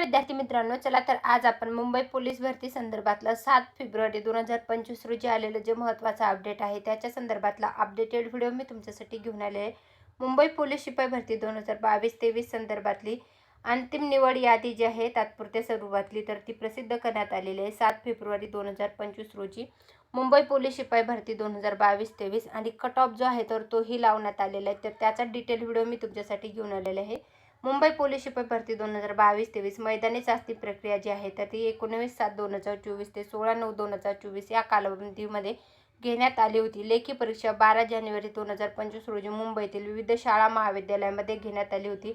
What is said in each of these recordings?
विद्यार्थी मित्रांनो चला तर आज आपण मुंबई पोलीस भरती संदर्भातलं सात फेब्रुवारी दोन हजार पंचवीस रोजी आलेलं जे महत्त्वाचं अपडेट आहे त्याच्या संदर्भातला अपडेटेड व्हिडिओ मी तुमच्यासाठी घेऊन आले आहे. मुंबई पोलीस शिपाई भरती दोन हजार बावीस तेवीस संदर्भातली अंतिम निवड यादी जी आहे तात्पुरत्या स्वरूपातली तर ती प्रसिद्ध करण्यात आलेली आहे. सात फेब्रुवारी दोन हजार पंचवीस रोजी मुंबई पोलीस शिपाई भरती दोन हजार बावीस तेवीस आणि कट ऑफ जो आहे तर तोही लावण्यात आलेला आहे. तर त्याचा डिटेल व्हिडिओ मी तुमच्यासाठी घेऊन आलेला आहे. मुंबई पोलीस शिपाई भरती दोन हजार बावीस तेवीस मैदानी चाचणी प्रक्रिया जी आहे तर ती एकोणवीस सात दोन हजार चोवीस ते सोळा नऊ दोन हजार चोवीस या कालावधीमध्ये घेण्यात आली होती. लेखी परीक्षा बारा जानेवारी दोन हजार पंचवीस रोजी मुंबईतील विविध शाळा महाविद्यालयामध्ये घेण्यात आली होती.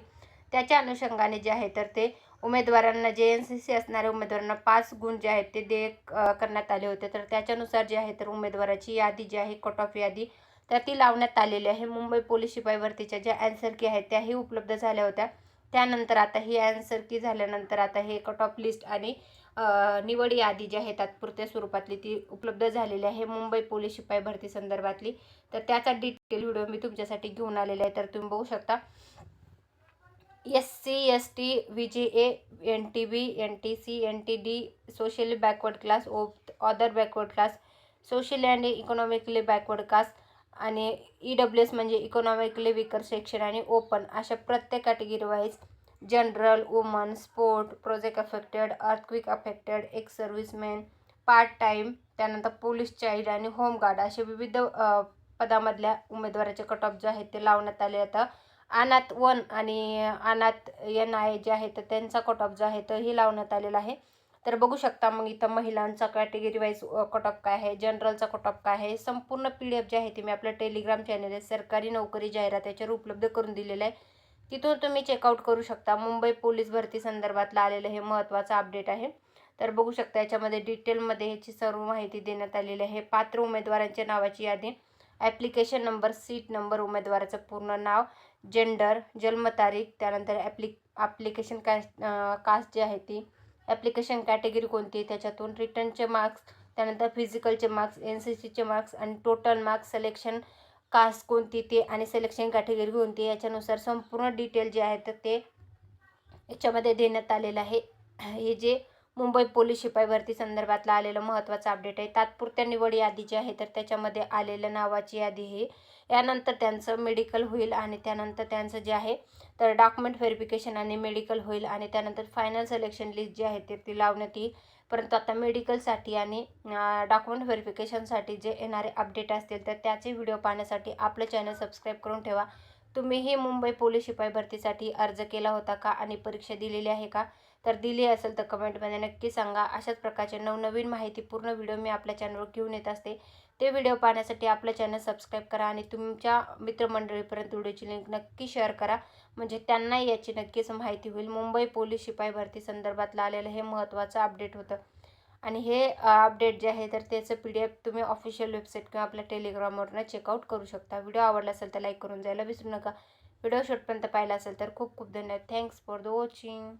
त्याच्या अनुषंगाने जे आहे तर ते उमेदवारांना जे एन सी सी असणाऱ्या उमेदवारांना पाच गुण जे आहेत ते दे करण्यात आले होते. तर त्याच्यानुसार जे आहे तर उमेदवाराची यादी जी आहे कट ऑफ यादी तर ती लावण्यात आलेली आहे. मुंबई पोलीस शिपाई भरतीच्या ज्या अँसर की आहेत त्याही उपलब्ध झाल्या होत्या. त्यानंतर आता ही ॲन्सर की झाल्यानंतर आता हे कट ऑफ लिस्ट आणि निवड यादी जी आहे तात्पुरत्या स्वरूपातली ती उपलब्ध झालेली आहे. मुंबई पोलीस शिपाई भरती संदर्भातली. तर त्याचा डिटेल व्हिडिओ मी तुमच्यासाठी घेऊन आलेला आहे. तर तुम्ही बघू शकता. S C S T V J A N T B N T C N T D socially backward class O other backward class socially and economically backward caste आणि ई डब्ल्यू एस म्हणजे economically weaker section आणि open अशा प्रत्येक category wise general woman sport project affected earthquake affected ex serviceman part time त्यानंतर police child आणि home guard असे विविध पदामधल्या उमेदवाराचे cut off जे आहेत ते लावण्यात आले आता. अनाथ वन आणि अनाथ एन आय जे आहे तर त्यांचा कट ऑफ जो आहे तोही लावण्यात आलेला आहे. तर बघू शकता मग इथं महिलांचा कॅटेगरी वाईज कटअप काय आहे जनरलचा कटअप काय आहे संपूर्ण पी डी एफ जे आहे ते मी आपल्या टेलिग्राम चॅनल आहे सरकारी नोकरी जाहिरात याच्यावर उपलब्ध करून दिलेलं आहे. तिथून तुम्ही चेकआउट करू शकता. मुंबई पोलीस भरती संदर्भातलं आलेलं हे महत्त्वाचं अपडेट आहे. तर बघू शकता याच्यामध्ये डिटेलमध्ये ह्याची सर्व माहिती देण्यात आलेली आहे. पात्र उमेदवारांच्या नावाची यादी ॲप्लिकेशन नंबर सीट नंबर उमेदवाराचं पूर्ण नाव जेंडर जन्मतारीख त्यानंतर ॲप्लिक ॲप्लिकेशन कास्ट कास्ट जी आहे ती ॲप्लिकेशन कॅटेगरी कोणती त्याच्यातून रिटर्नचे मार्क्स त्यानंतर फिजिकलचे मार्क्स एन सी सीचे मार्क्स आणि टोटल मार्क्स सिलेक्शन कास्ट कोणती ते आणि सिलेक्शन कॅटेगरी कोणती याच्यानुसार संपूर्ण डिटेल जे आहे तर ते याच्यामध्ये देण्यात आलेलं आहे. हे जे मुंबई पोलीस शिपाई भरती संदर्भातला आलेलं महत्त्वाचं अपडेट आहे. तात्पुरत्या निवड यादी जी आहे तर त्याच्यामध्ये आलेल्या नावाची यादी ही यानंतर त्यांचं मेडिकल होईल आणि त्यानंतर त्यांचं जे आहे तर डॉक्युमेंट व्हेरिफिकेशन आणि मेडिकल होईल आणि त्यानंतर फायनल सिलेक्शन लिस्ट जी आहे ते ती लावण्यात येईल. परंतु आता मेडिकलसाठी आणि डॉक्युमेंट व्हेरिफिकेशनसाठी जे येणारे अपडेट असतील तर त्याचे व्हिडिओ पाहण्यासाठी आपलं चॅनल सबस्क्राईब करून ठेवा. तुम्हीही मुंबई पोलीस शिपाई भरतीसाठी अर्ज केला होता का आणि परीक्षा दिलेली आहे का? तर दिली असेल तर कमेंटमध्ये नक्की सांगा. अशाच प्रकारचे नवनवीन माहितीपूर्ण व्हिडिओ मी आपल्या चॅनलवर घेऊन येत असते. ते व्हिडिओ पाहण्यासाठी आपलं चॅनल सबस्क्राईब करा आणि तुमच्या मित्रमंडळीपर्यंत व्हिडिओची लिंक नक्की शेअर करा. म्हणजे त्यांनाही याची नक्कीच माहिती होईल. मुंबई पोलीस शिपाई भरती संदर्भातलं आलेलं हे महत्त्वाचं अपडेट होतं. आणि हे अपडेट जे आहे तर त्याचं पी डी एफ तुम्ही ऑफिशियल वेबसाईट किंवा आपल्या टेलिग्रामवरनं चेकआउट करू शकता. व्हिडिओ आवडला असेल तर लाईक करून जायला विसरू नका. व्हिडिओ शेवटपर्यंत पाहिला असेल तर खूप खूप धन्यवाद. Thanks for the watching